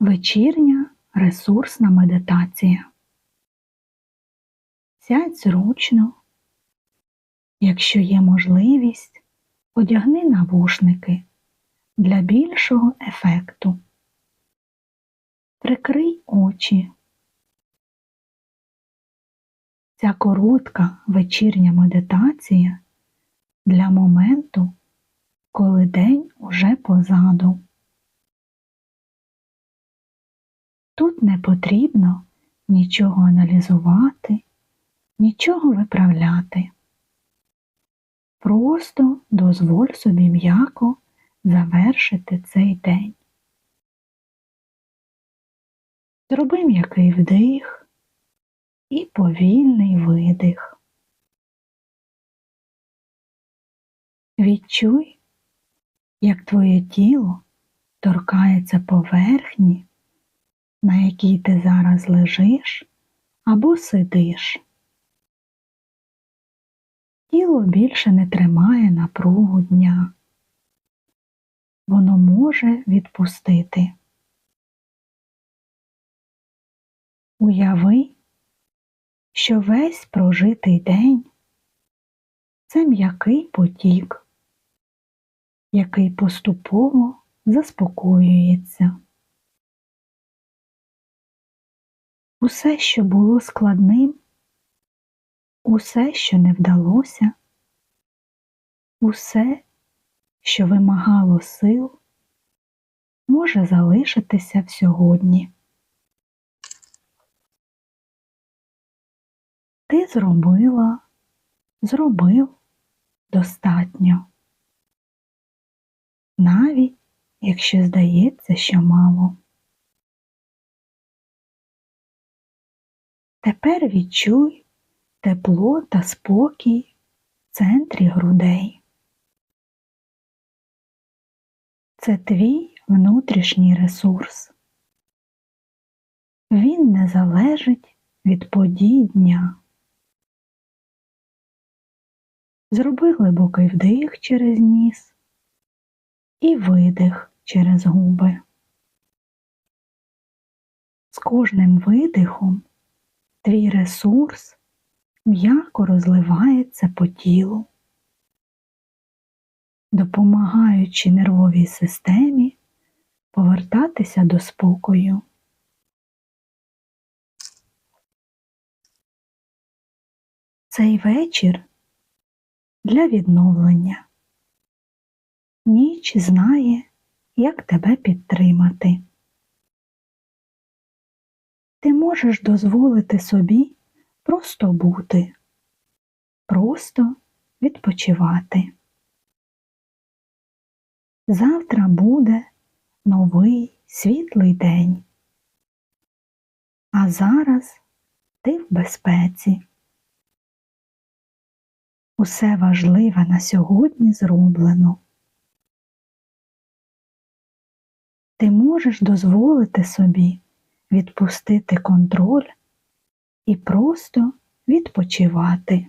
Вечірня ресурсна медитація. Сядь зручно. Якщо є можливість, одягни навушники для більшого ефекту. Прикрий очі. Ця коротка вечірня медитація для моменту, коли день уже позаду. Тут не потрібно нічого аналізувати, нічого виправляти. Просто дозволь собі м'яко завершити цей день. Зроби м'який вдих і повільний видих. Відчуй, як твоє тіло торкається поверхні, на якій ти зараз лежиш або сидиш. Тіло більше не тримає напругу дня. Воно може відпустити. Уяви, що весь прожитий день це м'який потік, який поступово заспокоюється. Усе, що було складним, усе, що не вдалося, усе, що вимагало сил, може залишитися в сьогодні. Ти зробила, зробив достатньо, навіть якщо здається, що мало. Тепер відчуй тепло та спокій в центрі грудей. Це твій внутрішній ресурс. Він не залежить від подій дня. Зроби глибокий вдих через ніс і видих через губи. З кожним видихом твій ресурс м'яко розливається по тілу, допомагаючи нервовій системі повертатися до спокою. Цей вечір для відновлення. Ніч знає, як тебе підтримати. Ти можеш дозволити собі просто бути, просто відпочивати. Завтра буде новий світлий день, а зараз ти в безпеці. Усе важливе на сьогодні зроблено. Ти можеш дозволити собі відпустити контроль і просто відпочивати.